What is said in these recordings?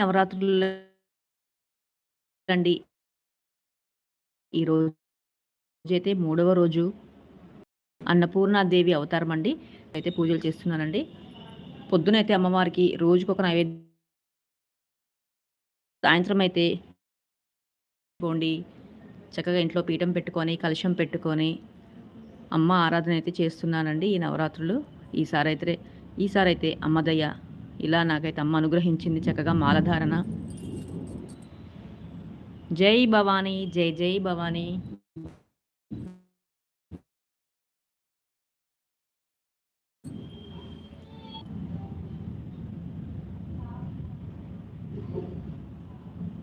నవరాత్రులు అండి. ఈరోజైతే మూడవ రోజు అన్నపూర్ణాదేవి అవతారం అండి. అయితే పూజలు చేస్తున్నానండి. పొద్దునైతే అమ్మవారికి రోజుకొక నైవేద్యం సాయంత్రం అయితే పోండి చక్కగా ఇంట్లో పీఠం పెట్టుకొని, కలశం పెట్టుకొని, అమ్మ ఆరాధన అయితే చేస్తున్నానండి ఈ నవరాత్రులు. ఈసారి అయితే ఈసారి అయితే అమ్మదయ్య ఇలా నాకైతే అమ్మ అనుగ్రహించింది చక్కగా మాలధారణ. జై భవానీ జై జై భవానీ.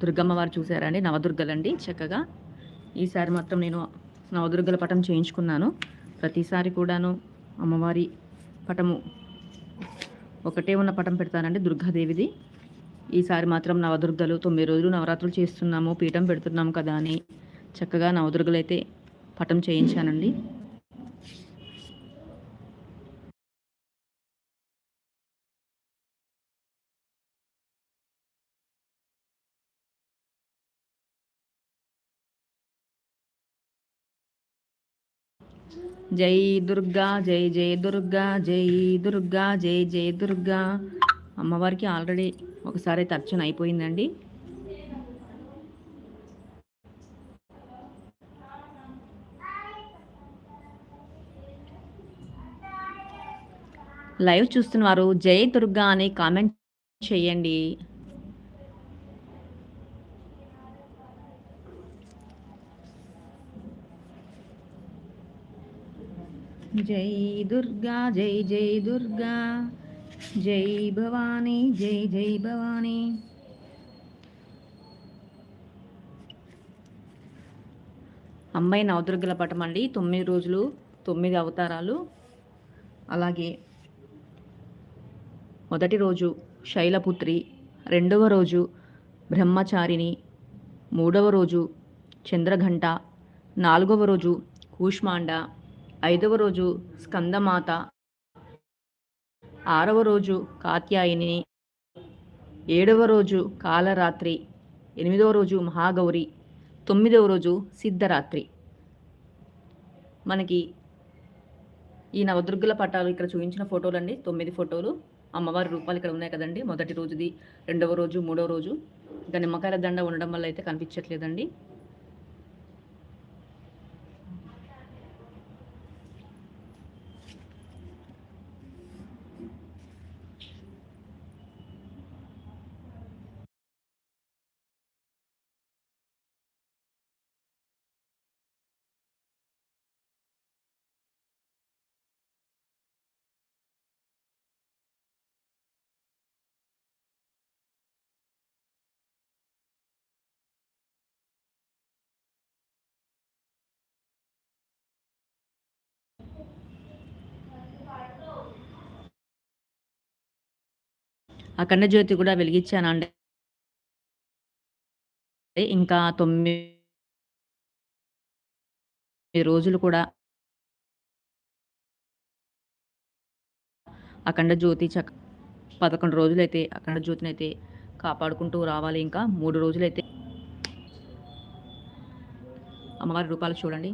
దుర్గమ్మ వారు చూసారా అండి నవదుర్గలండి చక్కగా ఈసారి మాత్రం నేను నవదుర్గల పటం చేయించుకున్నాను ప్రతిసారి కూడాను అమ్మవారి పటము ఒకటే ఉన్న పటం పెడతానండి దుర్గాదేవిది. ఈసారి మాత్రం నవదుర్గలు తొమ్మిది రోజులు నవరాత్రులు చేస్తున్నాము పీఠం పెడుతున్నాము కదా అని చక్కగా నవదుర్గలు అయితే పటం చేయించానండి. జై దుర్గా జై జై దుర్గా జై దుర్గా జై జై దుర్గా. అమ్మవారికి ఆల్రెడీ ఒకసారి తర్చన అయిపోయిందండి. లైవ్ చూస్తున్నవారు జై దుర్గా అని కామెంట్ చేయండి. జై దుర్గా జై జై దుర్గా. జై భవానీ జై జై భవానీ. అమ్మాయి నవదుర్గల పటం అండి. తొమ్మిది రోజులు తొమ్మిది అవతారాలు. అలాగే మొదటి రోజు శైలపుత్రి రెండవ రోజు బ్రహ్మచారిని మూడవ రోజు చంద్రఘంట నాలుగవ రోజు కూష్మాండ ఐదవ రోజు స్కందమాత ఆరవ రోజు కాత్యాయిని ఏడవ రోజు కాలరాత్రి ఎనిమిదవ రోజు మహాగౌరి తొమ్మిదవ రోజు సిద్ధరాత్రి. మనకి ఈ నవదుర్గుల పటాలు ఇక్కడ చూపించిన ఫోటోలు అండి తొమ్మిది ఫోటోలు. అమ్మవారి రూపాలు ఇక్కడ ఉన్నాయి కదండి. మొదటి రోజుది రెండవ రోజు మూడవ రోజు. ఇంకా నిమ్మకాయల దండ ఉండడం వల్ల అయితే కనిపించట్లేదండి. అఖండ జ్యోతి కూడా వెలిగించానండి ఇంకా తొమ్మిది రోజులు కూడా అఖండ జ్యోతి చక్క పదకొండు రోజులైతే అఖండ జ్యోతిని అయితే కాపాడుకుంటూ రావాలి. ఇంకా మూడు రోజులైతే అమ్మవారి రూపాలు చూడండి.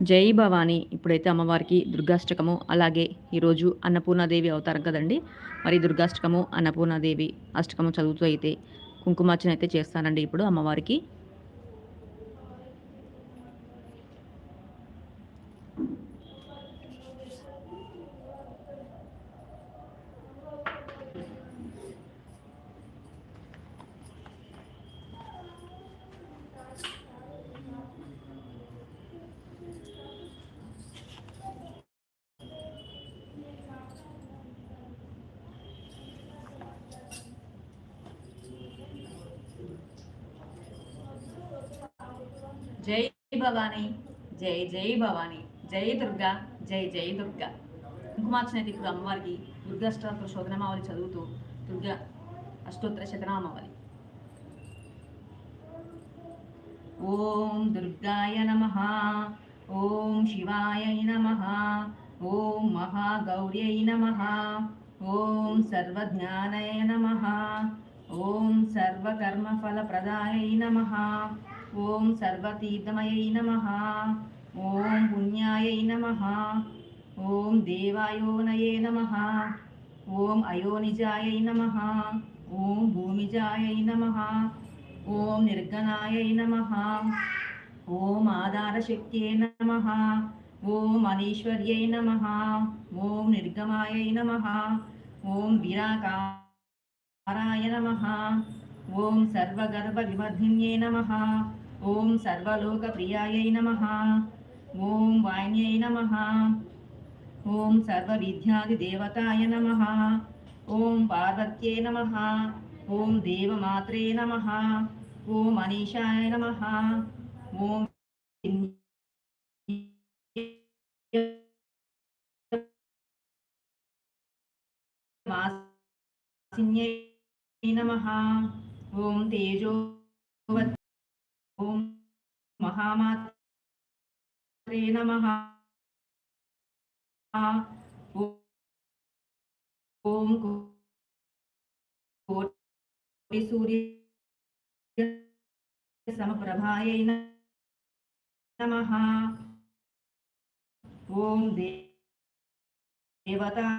జై భవాని. ఇప్పుడైతే అమ్మవారికి దుర్గాష్టకము అలాగే ఈరోజు అన్నపూర్ణాదేవి అవతారం కదండి. మరి దుర్గాష్టకము అన్నపూర్ణాదేవి అష్టకము చదువుతూ అయితే కుంకుమార్చన అయితే చేస్తానండి ఇప్పుడు అమ్మవారికి. జై భవానీ జై జై భవానీ జై దుర్గా జై జై దుర్గా. కుంకుమార్చన అయితే ఇప్పుడు అమ్మవారికి దుర్గాష్టోత్తర శోధనమావళి చదువుతూ దుర్గా అష్టోత్తర శతనామావళి. ఓం దుర్గాయ నమ ఓం శివాయ నమ ఓం మహాగౌర్యై నమ ఓం సర్వజ్ఞానయ నమ ఓం సర్వకర్మఫలప్రదాయై నమ. ఓం సర్వతీర్థమయై నమ ఓం పుణ్యాయై నమ ఓం దేవాయోనయే నమ ఓం అయోనిజాయై నమ ఓం భూమిజాయై నమ ఓం నిర్గణాయై నమ ఓం ఆధారశక్త్యై నమ ఓం అనీశ్వర్యై నమ ఓం నిర్గమాయై నమ ఓం విరాకారాయ నమ ఓం సర్వగర్భ సర్వగర్భవివర్ధిన్యై నమ ఓం సర్వలోక సర్వలోకప్రియాయై నమ. ఓం వాణ్యై నమ. ఓం సర్వ విద్యాది దేవతాయ నమ. ఓం పార్వత్యే నమ. ఓం దేవమాత్రే నమ. ఓం మనీషాయ నమ. ఓం నమ. ఓం తేజో ఓం మహామాత్రే నమ ఓం కోటి సూర్య సమప్రభాయై నమ ఓం దేవతాయై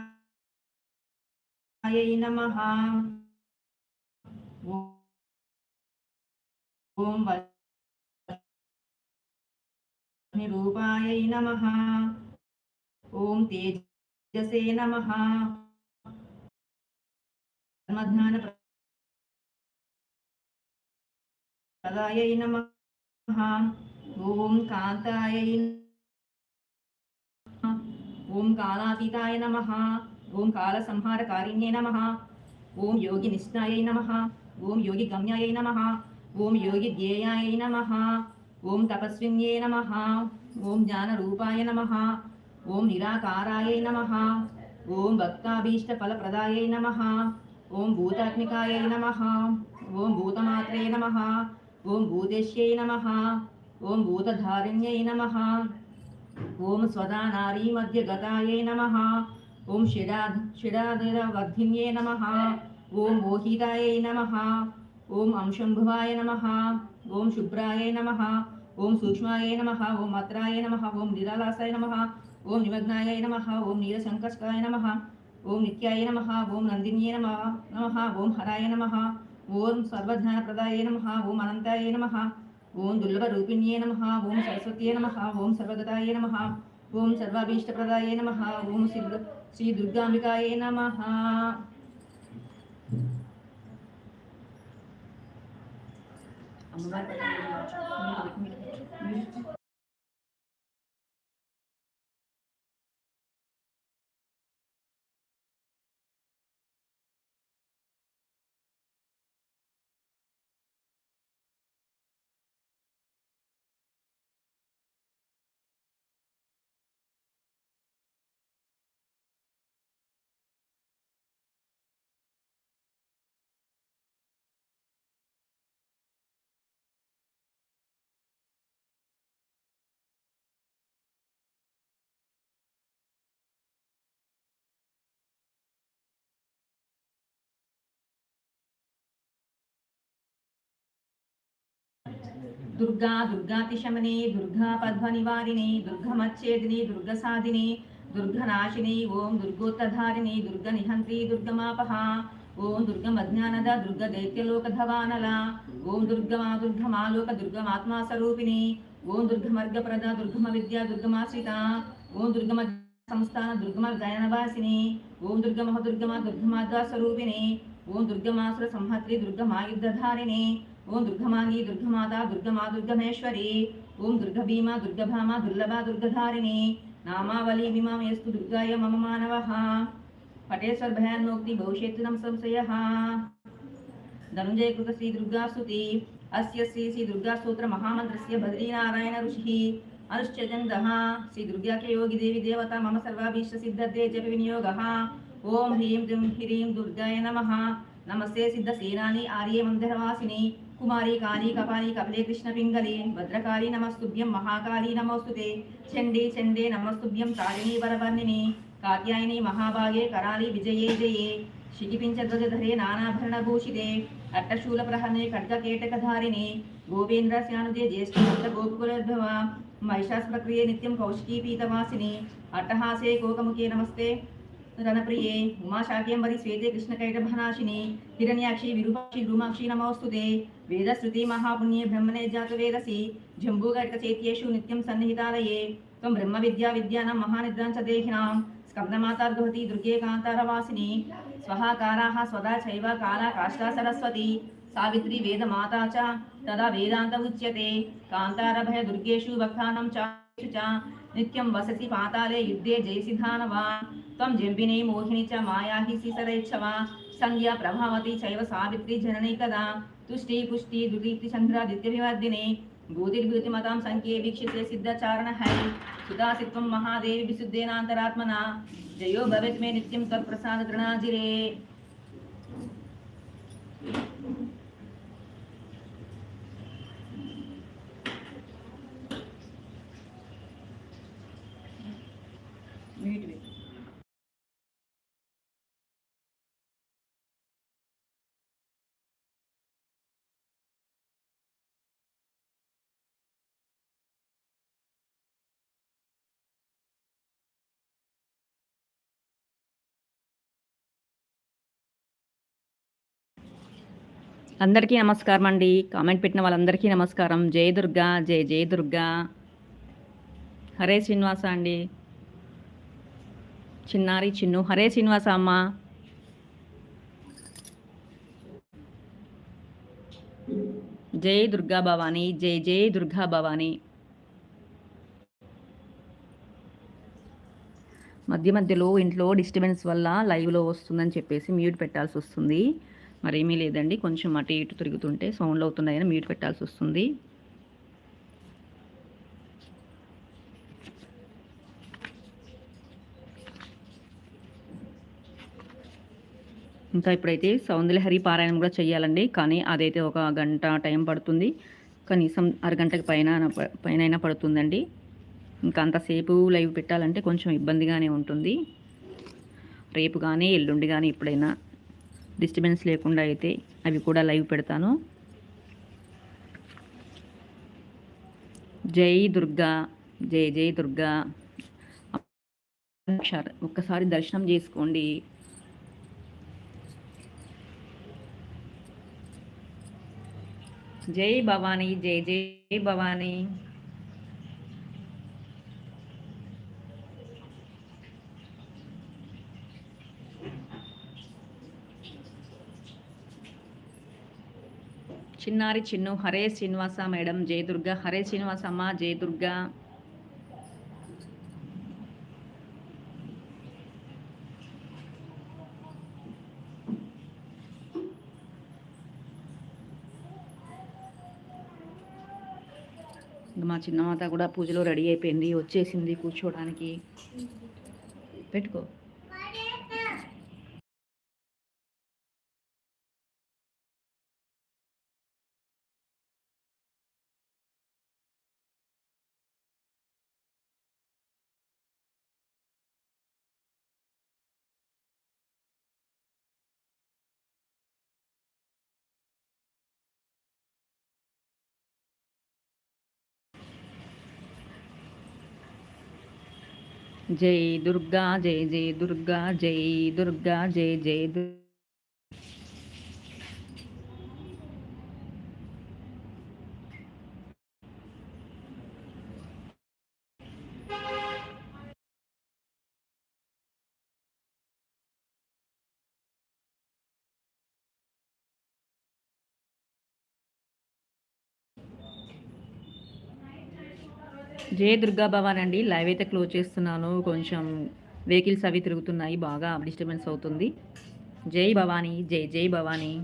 నమ నమ. ఓం తేజసే నమ. ధర్మజ్ఞాన ప్రదాయై నమ. ఓం కాంతాయై ఓం కాలాతీతాయ నమ. ఓం కాలసంహారకారిణ్యై నమ. ఓం యోగి నిష్ఠాయై నమ. ఓం యోగి గమ్యాయై నమ. ఓం యోగి ధ్యేయాయై నమ. ఓం తపస్విన్యే నమ ఓం జ్ఞానరూపాయ నమ ఓం నిరాకారాయై నమ ఓం భక్తాభీష్టఫలప్రదాయై నమ ఓం భూతాత్మికాయై నమ ఓం భూతమాత్రే నమ ఓం భూతేశ్యై నమ ఓం భూతధారిణ్యై నమ ఓం స్వదా నారీ మధ్య గతాయై నమ ఓం షిడా షిడాధిరవర్ధిన్యే నమ ఓం మోహితాయై నమ ఓం అంశంభువాయ నమ ఓం శుభ్రాయ నమ ఓం సూక్ష్మాయ నమ ఓం మత్రాయ నమ ఓం నిరాలాసాయ నమ ఓం నిమగ్నాయ నమ ఓం నీలశంకస్కాయ నమ ఓం నిత్యాయ నమ ఓం నందిన్యే నమ నమ ఓం హరాయ నమ ఓం సర్వజ్ఞానప్రదాయ నమ ఓం అనంతాయ నమ ఓం దుర్లభరూపిణ్యే నమ ఓం సరస్వత్యే నమ ఓం సర్వగతాయ నమ ఓం సర్వాభీష్టప్రదాయ నమ ఓం శ్రీ శ్రీ దుర్గాంబికాయ నమ అమ్మవారి దుర్గా దుర్గాతిశమనే దుర్గా పద్మనివారిణి దుర్గమచ్చేదిని దుర్గసాధిని దుర్గనాశిని ఓం దుర్గోత్తధారిణి దుర్గ నిహంత్రి దుర్గమాపహ ఓం దుర్గమజ్ఞానద దుర్గ దైత్యలోకధవానల ఓం దుర్గమా దుర్గమాలోక దుర్గమాత్మా స్వరూపిణి ఓం దుర్గమర్గప్రద దుర్గమ విద్యా దుర్గమాశ్రిత ఓం దుర్గమ సంస్థాన దుర్గమ దయనవాసిని ఓం దుర్గమహ దుర్గమ దుర్గమాద్వా స్వరూపిణి ఓం దుర్గమాసుర సంహత్రి దుర్గమాయుద్ధధారిణి ओम दुर्गमांगी, दुर्गमाता, दुर्गमा, दुर्गमेश्वरी। ओम दुर्गभीमा, दुर्गभामा, दुर्लभा, दुर्गधारिणी। नामावली मिमाम यस्तु दुर्गाय मम मानवः। पटेश्वर भयान्मोक्ति नम संशयः। धनुंजय कृत श्री दुर्गा स्तुति। अस्य श्री श्री दुर्गा स्तोत्र महामंत्र महामंत्रस्य बद्रीनारायण ऋषिः। अनुश्चन्दः श्री दुर्गा के योगी देवी देवता मम सर्वाभीष्ट सिद्ध दे जप विनियोग। ओम ह्रीं द्रीं ह्रीं दुर्गाय नमः। नमस्ते सिद्ध सेनानी आर्य मंदिरवासिनी కుమారి కాళీ కపాలి కపిలే కృష్ణ పింగళి భద్రకాళి నమస్తుభ్యం మహాకాళీ నమోస్తుతే చండే చండే నమస్తుభ్యం తారిణీ వరవర్ణిని కాత్యాయని మహాభాగే కరాళి విజయే జయే శిఖిపించధ్వజధరే నానాభరణభూషితే అట్టశూలప్రహనే ఖడ్గకేటకధారిణి గోపేంద్రస్యానుజే జ్యేష్ఠభక్త గోపుకులద్భవ మహిషాస్ప్రక్రియ నిత్యం కౌశికీపీతవాసిని అట్టహాసే కోకముఖే నమస్తే రణప్రియే ఉమాశాక్యంబరి శ్వేతే కృష్ణకైటభనాశిని హిరణ్యాక్షి విరూపాక్షి రూమాక్షి నమోస్తుతే महापुण्ये ब्रह्मणे जातवेदसि जम्बूकटकचेत्येषु नित्यं सन्निहितालये। त्वं ब्रह्मविद्या विद्यानां महानिद्रां च देहिनां। स्कन्दमातार्गवती दुर्गे कान्तारवासिनि स्वहाकाराः स्वदा चैव काला काष्ठा सरस्वती सावित्री वेदमाता च। तदा वेदान्त उच्यते। कान्तारभयदुर्गेषु भक्तानां च। नित्यं वसति पाताले युद्धे जयसिधानवान् त्वं जम्बिनी मोहिनी च माया हि सिसरेच्छवा। संज्ञा प्रभावती चैव सावित्री जननी कदा तुष्टि पुष्टि दुर्दीप्तिचन्द्रादित्यविवर्धिने भूतिर्भूतिमतां सङ्ख्ये वीक्षिते सिद्धचारण सुदासित्वं महादेवि विशुद्धेनान्तरात्मना। जयो भवेत् मे नित्यं त्वत्प्रसाद అందరికీ నమస్కారం అండి. కామెంట్ పెట్టిన వాళ్ళందరికీ నమస్కారం. జయ దుర్గా జయ జయ దుర్గా. హరే శ్రీనివాస అండి. చిన్నారి చిన్ను. హరే శ్రీనివాస అమ్మ. జై దుర్గా భవానీ జై జై దుర్గా భవానీ. మధ్య మధ్యలో ఇంట్లో డిస్టర్బెన్స్ వల్ల లైవ్లో వస్తుందని చెప్పేసి మ్యూట్ పెట్టాల్సి వస్తుంది. మరేమీ లేదండి. కొంచెం అటు ఇటు తిరుగుతుంటే సౌండ్లు అవుతున్నాయని మ్యూట్ పెట్టాల్సి వస్తుంది. ఇంకా ఇప్పుడైతే సౌందర్యహరి పారాయణం కూడా చేయాలండి కానీ అదైతే ఒక గంట టైం పడుతుంది. కనీసం అరగంటకి పైన పైన పడుతుందండి. ఇంకా అంతసేపు లైవ్ పెట్టాలంటే కొంచెం ఇబ్బందిగానే ఉంటుంది. రేపు కానీ ఎల్లుండి కానీ ఎప్పుడైనా డిస్టర్బెన్స్ లేకుండా అయితే అవి కూడా లైవ్ పెడతాను. జై దుర్గా జై జై దుర్గా. ఒక్కసారి దర్శనం చేసుకోండి. జై భవానీ జై జై భవానీ. చిన్నారి చిన్ను హరే శ్రీనివాస మేడం జయదుర్గ హరే శ్రీనివాస అమ్మ జయదుర్గ మా చిన్నమాత కూడా పూజలో రెడీ అయిపోయింది వచ్చేసింది కూర్చోడానికి పెట్టుకో. జై దుర్గా జై జై దుర్గా జై దుర్గా జై జై దుర్గా. జయ దుర్గా భవాన్ అండి. లైవ్ అయితే క్లోజ్ చేస్తున్నాను. కొంచెం వెహికల్స్ అవి తిరుగుతున్నాయి. బాగా డిస్టర్బెన్స్ అవుతుంది. జై భవానీ జై జై భవానీ.